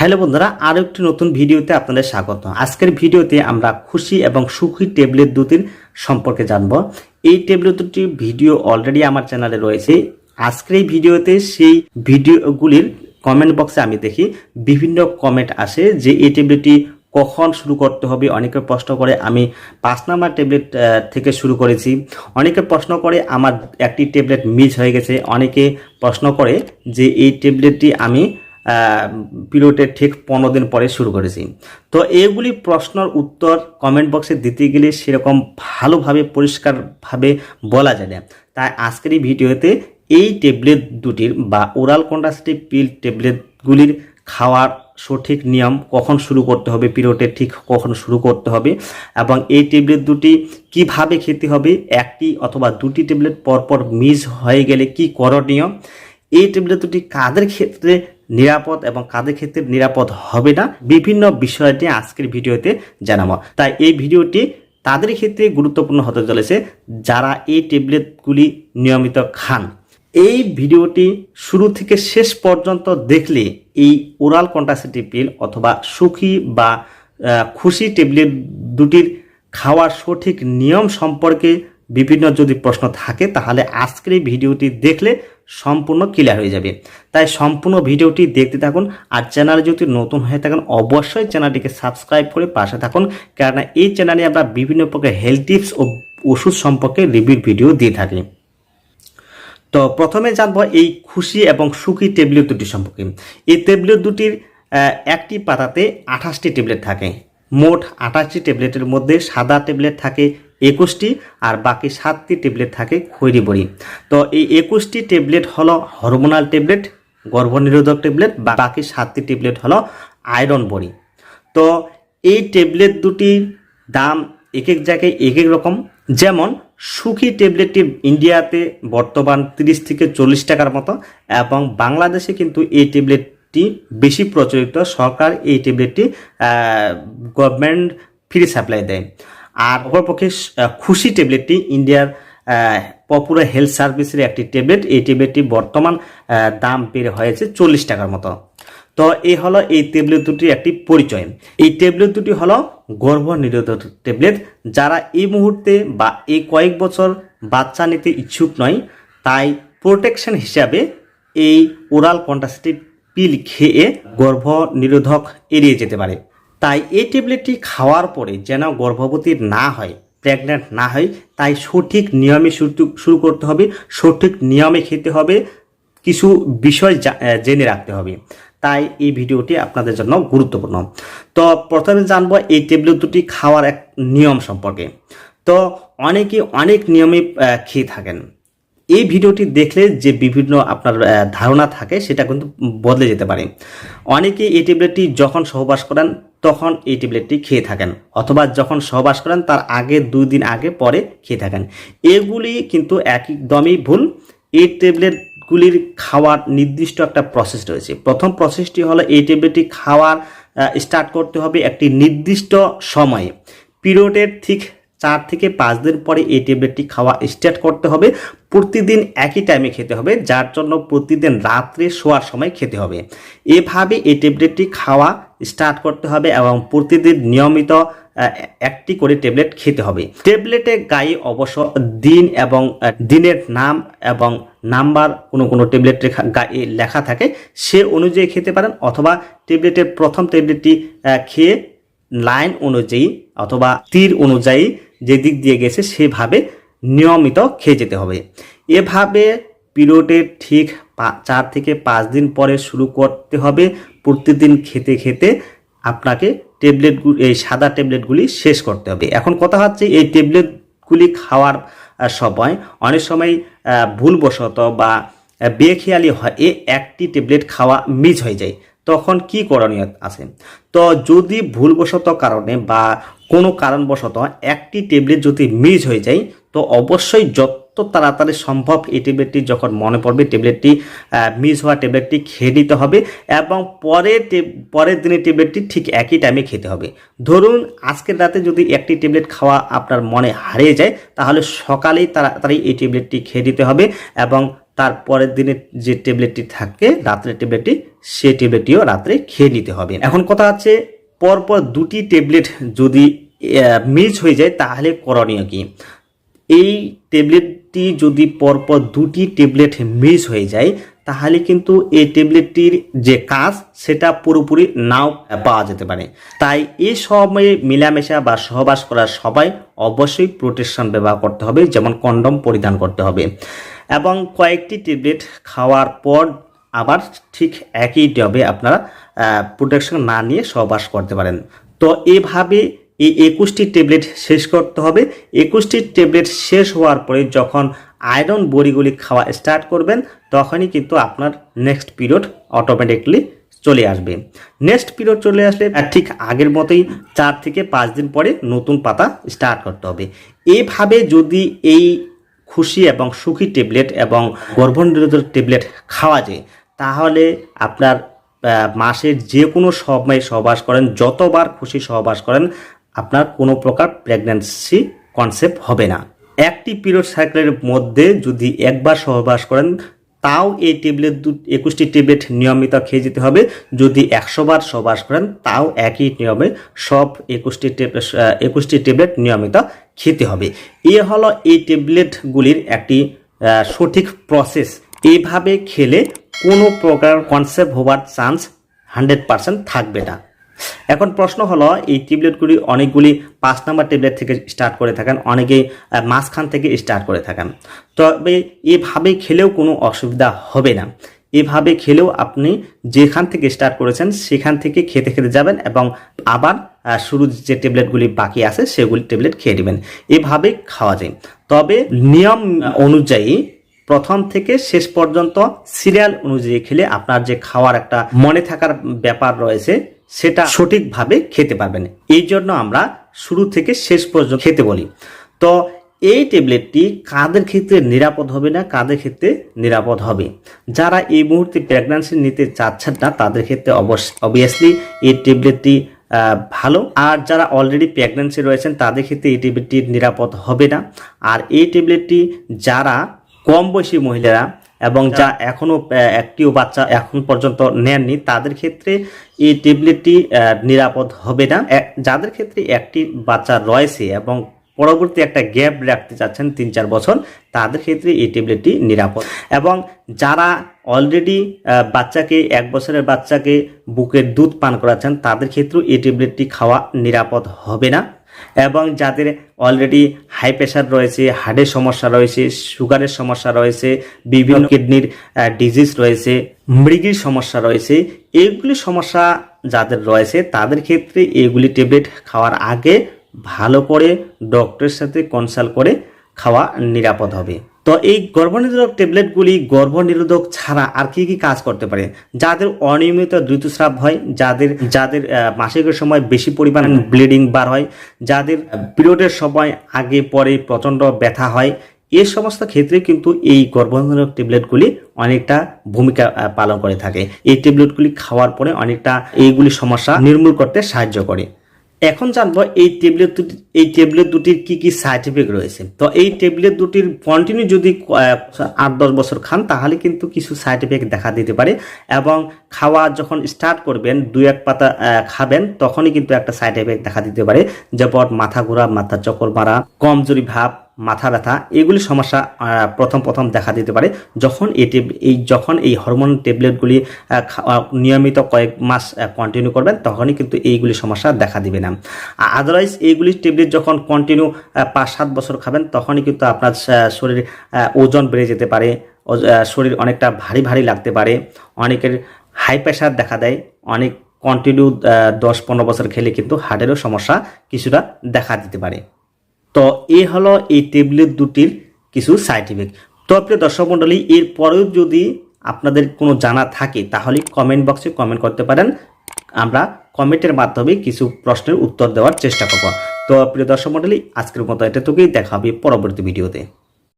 Hello বন্ধুরা, আরও একটি নতুন ভিডিওতে আপনাদের স্বাগত। আজকের ভিডিওতে আমরা খুশি এবং সুখী ট্যাবলেট দুটির সম্পর্কে জানব। এই ট্যাবলেট দুটি ভিডিও অলরেডি আমার চ্যানেলে রয়েছে। আজকের এই ভিডিওতে সেই ভিডিওগুলির কমেন্ট বক্সে আমি দেখি। বিভিন্ন কমেন্ট আসে যে এই ট্যাবলেটটি কখন শুরু করতে হবে। অনেকে প্রশ্ন করে, আমি পাঁচ নাম্বার ট্যাবলেট থেকে শুরু করেছি। অনেকে প্রশ্ন করে, আমার একটি ট্যাবলেট মিস হয়ে গেছে। অনেকে প্রশ্ন করে যে এই ট্যাবলেটটি আমি পিরিয়ডের ঠিক পনেরো দিন পরে শুরু করেছি। তো এগুলি প্রশ্নের উত্তর কমেন্ট বক্সে দিতে গেলে সেরকম ভালোভাবে, পরিষ্কারভাবে বলা যায় না। তাই আজকের এই ভিডিওতে এই ট্যাবলেট দুটির বা ওরাল কন্ট্রাসেপ্টিভ পিল ট্যাবলেটগুলির খাওয়ার সঠিক নিয়ম কখন শুরু করতে হবে পিরিয়ডের ঠিক কখন শুরু করতে হবে, এবং এই ট্যাবলেট দুটি কীভাবে খেতে হবে, একটি অথবা দুটি ট্যাবলেট পরপর মিস হয়ে গেলে কি করণীয়, এই ট্যাবলেট দুটি কাদের ক্ষেত্রে নিরাপদ এবং কাদের ক্ষেত্রে নিরাপদ হবে না, বিভিন্ন বিষয় নিয়ে আজকের ভিডিওতে জানাব। তাই এই ভিডিওটি তাদের ক্ষেত্রে গুরুত্বপূর্ণ হতে চলেছে যারা এই ট্যাবলেটগুলি নিয়মিত খান। এই ভিডিওটি শুরু থেকে শেষ পর্যন্ত দেখলে এই ওরাল কন্ট্রাসেপ্টিভ পিল অথবা সুখী বা খুশি ট্যাবলেট দুটির খাওয়ার সঠিক নিয়ম সম্পর্কে বিভিন্ন যদি প্রশ্ন থাকে তাহলে আজকের এই ভিডিওটি দেখলে সম্পূর্ণ ক্লিয়ার হয়ে যাবে। তাই সম্পূর্ণ ভিডিওটি দেখতে থাকুন আর চ্যানেলে যদি নতুন হয়ে থাকেন, অবশ্যই চ্যানেলটিকে সাবস্ক্রাইব করে পাশে থাকুন। কেননা এই চ্যানেলে আমরা বিভিন্ন প্রকার হেলথ টিপস ও ওষুধ সম্পর্কে রিভিউ ভিডিও দিয়ে থাকি। তো প্রথমে জানব এই খুশি এবং সুখী ট্যাবলেট দুটি সম্পর্কে। এই ট্যাবলেট দুটির একটি পাতাতে আঠাশটি ট্যাবলেট থাকে। মোট আঠাশটি ট্যাবলেটের মধ্যে সাদা ট্যাবলেট থাকে একুশটি আর বাকি সাতটি ট্যাবলেট থাকে খৈরি বড়ি। তো এই একুশটি ট্যাবলেট হলো হরমোনাল ট্যাবলেট, গর্ভনিরোধক ট্যাবলেট বাকি সাতটি ট্যাবলেট হলো আয়রন বড়ি। তো এই ট্যাবলেট দুটির দাম এক এক জায়গায় এক এক রকম। যেমন সুখী ট্যাবলেটটি ইন্ডিয়াতে বর্তমান তিরিশ থেকে চল্লিশ টাকার মতো এবং বাংলাদেশে কিন্তু এই ট্যাবলেটটি বেশি প্রচলিত। সরকার এই ট্যাবলেটটি গভর্নমেন্ট ফ্রি সাপ্লাই দেয়। আর অপরপক্ষে খুশি ট্যাবলেটটি ইন্ডিয়ার পপুলার হেলথ সার্ভিসের একটি ট্যাবলেট। এই ট্যাবলেটটি বর্তমান দাম বেড়ে হয়েছে চল্লিশ টাকার মতো। তো এই হলো এই ট্যাবলেট দুটির একটি পরিচয়। এই ট্যাবলেট দুটি হলো গর্ভ নিরোধক ট্যাবলেট। যারা এই মুহূর্তে বা এই কয়েক বছর বাচ্চা নিতে ইচ্ছুক নয়, তাই প্রোটেকশন হিসাবে এই ওরাল কন্ট্রাসেপ্টিভ পিল খেয়ে গর্ভ নিরোধক এড়িয়ে যেতে পারে। তাই এই ট্যাবলেটটি খাওয়ার পরে যেন গর্ভবতী না হয় প্রেগনেন্ট না হয়, তাই সঠিক নিয়মে শুরু- শুরু করতে হবে, সঠিক নিয়মে খেতে হবে, কিছু বিষয় জেনে রাখতে হবে। তাই এই ভিডিওটি আপনাদের জন্য গুরুত্বপূর্ণ। তো প্রথমে জানব এই ট্যাবলেট দুটি খাওয়ার এক নিয়ম সম্পর্কে। তো অনেকে অনেক নিয়মে খেয়ে থাকেন। এই ভিডিওটি দেখলে যে বিভিন্ন আপনার ধারণা থাকে, সেটা কিন্তু বদলে যেতে পারে। অনেকে এই ট্যাবলেটটি যখন সহবাস করেন তখন এই ট্যাবলেটটি খেয়ে থাকেন অথবা যখন সহবাস করেন, তার আগে দুই দিন আগে পরে খেয়ে থাকেন। এগুলি কিন্তু একদমই ভুল। এই ট্যাবলেটগুলির খাওয়ার নির্দিষ্ট একটা প্রসেস রয়েছে। প্রথম প্রসেসটি হলো এই ট্যাবলেটটি খাওয়ার স্টার্ট করতে হবে একটি নির্দিষ্ট সময়ে। পিরিয়ডের ঠিক চার থেকে পাঁচ দিন পরে এই ট্যাবলেটটি খাওয়া স্টার্ট করতে হবে। প্রতিদিন একই টাইমে খেতে হবে, যার জন্য প্রতিদিন রাত্রে শোয়ার সময় খেতে হবে। এভাবে এই ট্যাবলেটটি খাওয়া স্টার্ট করতে হবে এবং প্রতিদিন নিয়মিত একটি করে ট্যাবলেট খেতে হবে। ট্যাবলেটের গায়ে অবশ্য দিন এবং দিনের নাম এবং নাম্বার কোনো কোনো ট্যাবলেট গায়ে লেখা থাকে, সে অনুযায়ী খেতে পারেন অথবা ট্যাবলেটের প্রথম ট্যাবলেটটি খেয়ে লাইন অনুযায়ী অথবা তীর অনুযায়ী যে দিক দিয়ে গেছে সেভাবে নিয়মিত খেয়ে যেতে হবে। এভাবে পিরিয়ডের ঠিক চার থেকে পাঁচ দিন পরে শুরু করতে হবে। প্রতিদিন খেতে খেতে আপনাকে ট্যাবলেটগুলি এই সাদা ট্যাবলেটগুলি শেষ করতে হবে। এখন কথা হচ্ছে এই ট্যাবলেটগুলি খাওয়ার সময় অনেক সময় ভুলবশত বা বেখেয়ালি হয়, এ একটি ট্যাবলেট খাওয়া মিস হয়ে যায়। তখন কি করণীয় আছে? তো যদি ভুলবশত কারণে বা কোনো কারণবশত একটি ট্যাবলেট যদি মিস হয়ে যায়, তো অবশ্যই যত তাড়াতাড়ি সম্ভব এই ট্যাবলেটটি যখন মনে পড়বে, ট্যাবলেটটি মিস হওয়া ট্যাবলেটটি খেয়ে নিতে হবে এবং পরের টে- পরের দিনের ট্যাবলেটটি ঠিক একই টাইমে খেতে হবে। ধরুন আজকের রাতে যদি একটি ট্যাবলেট খাওয়া আপনার মনে হারিয়ে যায়, তাহলে সকালেই তাড়াতাড়ি এই ট্যাবলেটটি খেয়ে দিতে হবে এবং তার পরের দিনে যে ট্যাবলেটটি থাকে, রাত্রের ট্যাবলেটটি সেই ট্যাবলেটটিও রাত্রে খেয়ে নিতে হবে। এখন কথা আছে পরপর দুটি ট্যাবলেট যদি মিস হয়ে যায়, তাহলে করণীয় কি? এই ট্যাবলেটটি যদি পরপর দুটি ট্যাবলেট মিস হয়ে যায়, তাহলে কিন্তু এই ট্যাবলেটটির যে কাজ, সেটা পুরোপুরি নাও পাওয়া যেতে পারে। তাই এই সময়ে মিলামেশা বা সহবাস করার সবাই অবশ্যই প্রোটেকশন ব্যবহার করতে হবে, যেমন কন্ডম পরিধান করতে হবে। এবং কয়েকটি ট্যাবলেট খাওয়ার পর আবার ঠিক একই ডবে আপনারা প্রোটেকশন না নিয়ে সহবাস করতে পারেন। তো এভাবে এই একুশটি ট্যাবলেট শেষ করতে হবে। একুশটি ট্যাবলেট শেষ হওয়ার পরে যখন আয়রন বড়িগুলি খাওয়া স্টার্ট করবেন, তখনই কিন্তু আপনার নেক্সট পিরিয়ড অটোমেটিকলি চলে আসবে। নেক্সট পিরিয়ড চলে আসলে ঠিক আগের মতোই চার থেকে পাঁচ দিন পরে নতুন পাতা স্টার্ট করতে হবে। এভাবে যদি এই খুশি এবং সুখী ট্যাবলেট এবং গর্ভনিরোধক ট্যাবলেট খাওয়া যায়, তাহলে আপনার মাসের যে কোনো সময় সহবাস করেন, যতবার খুশি সহবাস করেন আপনার কোনো প্রকার প্রেগন্যান্সি কনসেপ্ট হবে না। একটি পিরিয়ড সাইকেলের মধ্যে যদি একবার সহবাস করেন, তাও এই ট্যাবলেট দু, একুশটি ট্যাবলেট নিয়মিত খেয়ে যেতে হবে। যদি একশো বার সহবাস করেন, তাও একই নিয়মে সব একুশটি একুশটি ট্যাবলেট নিয়মিত খেতে হবে। এ হলো এই ট্যাবলেটগুলির একটি সঠিক প্রসেস এইভাবে খেলে কোনো প্রকার কনসেপ্ট হওয়ার চান্স হান্ড্রেড পার্সেন্ট থাকবে না। এখন প্রশ্ন হলো, এই ট্যাবলেটগুলি অনেকগুলি পাঁচ নাম্বার ট্যাবলেট থেকে স্টার্ট করে থাকেন অনেকেই মাঝখান থেকে স্টার্ট করে থাকেন। তবে এভাবে খেলেও কোনো অসুবিধা হবে না। এভাবে খেলেও আপনি যেখান থেকে স্টার্ট করেছেন, সেখান থেকে খেতে খেতে যাবেন এবং আবার শুরু যে ট্যাবলেটগুলি বাকি আছে, সেগুলি ট্যাবলেট খেয়ে নেবেন। এভাবে খাওয়া যায়। তবে নিয়ম অনুযায়ী প্রথম থেকে শেষ পর্যন্ত সিরিয়াল অনুযায়ী খেলে আপনার যে খাওয়ার একটা মনে থাকার ব্যাপার রয়েছে সেটা সঠিকভাবে খেতে পারবেন। এই জন্য আমরা শুরু থেকে শেষ পর্যন্ত খেতে বলি। তো এই ট্যাবলেটটি কাদের ক্ষেত্রে নিরাপদ হবে না, কাদের ক্ষেত্রে নিরাপদ হবে? যারা এই মুহূর্তে প্রেগন্যান্সি নিতে চাচ্ছেন না, তাদের ক্ষেত্রে অবভিয়াসলি এই ট্যাবলেটটি ভালো। আর যারা অলরেডি প্রেগন্যান্সি রয়েছেন, তাদের ক্ষেত্রে এই ট্যাবলেটটি নিরাপদ হবে না। আর এই ট্যাবলেটটি যারা কম বয়সী মহিলারা এবং যা এখনও আহ, একটিও বাচ্চা এখন পর্যন্ত নেননি তাদের ক্ষেত্রে এই ট্যাবলেটটি নিরাপদ হবে না। যাদের ক্ষেত্রে একটি বাচ্চা রয়েছে এবং পরবর্তী একটা গ্যাপ রাখতে চাচ্ছেন তিন চার বছর তাদের ক্ষেত্রে এই ট্যাবলেটটি নিরাপদ। এবং যারা অলরেডি বাচ্চাকে এক বছরের বাচ্চাকে বুকের দুধ পান করাচ্ছেন তাদের ক্ষেত্রেও এই ট্যাবলেটটি খাওয়া নিরাপদ হবে না। এবং যাদের অলরেডি হাই প্রেশার রয়েছে হার্টের সমস্যা রয়েছে সুগারের সমস্যা রয়েছে বিভিন্ন কিডনির ডিজিজ রয়েছে মৃগীর সমস্যা রয়েছে এইগুলি সমস্যা যাদের রয়েছে তাদের ক্ষেত্রে এগুলি ট্যাবলেট খাওয়ার আগে ভালো করে ডক্টরের সাথে কনসাল্ট করে খাওয়া নিরাপদ হবে। তো এই গর্ভনিরোধক ট্যাবলেটগুলি গর্ভনিরোধক ছাড়া আর কি কি কাজ করতে পারে? যাদের অনিয়মিত ঋতুস্রাব হয় যাদের যাদের মাসিকের সময় বেশি পরিমাণ ব্লিডিং বার হয় যাদের পিরিয়ডের সময় আগে পরে প্রচণ্ড ব্যথা হয় এ সমস্ত ক্ষেত্রে কিন্তু এই গর্ভনিরোধক ট্যাবলেটগুলি অনেকটা ভূমিকা পালন করে থাকে। এই ট্যাবলেটগুলি খাওয়ার পরে অনেকটা এইগুলি সমস্যা নির্মূল করতে সাহায্য করে। এখন জানব এই ট্যাবলেট দুটি এই ট্যাবলেট দুটির কি কি সাইড এফেক্ট রয়েছে। তো এই ট্যাবলেট দুটির কন্টিনিউ যদি আট দশ বছর খান, তাহলে কিন্তু কিছু সাইড এফেক্ট দেখা দিতে পারে। এবং খাওয়া যখন স্টার্ট করবেন দু এক পাতা খাবেন, তখনই কিন্তু একটা সাইড এফেক্ট দেখা দিতে পারে। যেমন মাথা ঘোরা, মাথা চকর মারা, কমজোরি ভাব মাথা ব্যথা, এগুলি সমস্যা প্রথম প্রথম দেখা দিতে পারে। যখন এই এই যখন এই হরমোন ট্যাবলেটগুলি নিয়মিত কয়েক মাস কন্টিনিউ করবেন, তখনই কিন্তু এইগুলি সমস্যা দেখা দিবে না। আদারওয়াইজ এইগুলি ট্যাবলেট যখন কন্টিনিউ পাঁচ সাত বছর খাবেন, তখনই কিন্তু আপনার শরীরে ওজন বেড়ে যেতে পারে শরীর অনেকটা ভারী ভারী লাগতে পারে। অনেকের হাই প্রেশার দেখা দেয়, অনেক কন্টিনিউ দশ পনেরো বছর খেলে কিন্তু হার্টেরও সমস্যা কিছুটা দেখা দিতে পারে। তো এই হলো এই ট্যাবলেট দুটির কিছু সাইড ইফেক্ট তো আপনি দর্শক মণ্ডলী এরপরেও যদি আপনাদের কোনো জানা থাকে, তাহলে কমেন্ট বক্সে কমেন্ট করতে পারেন। আমরা কমেন্টের মাধ্যমে কিছু প্রশ্নের উত্তর দেওয়ার চেষ্টা করব। তো প্রিয় দর্শক মণ্ডলী, আজকের মতো এটাটুকুই দেখা হবে পরবর্তী ভিডিওতে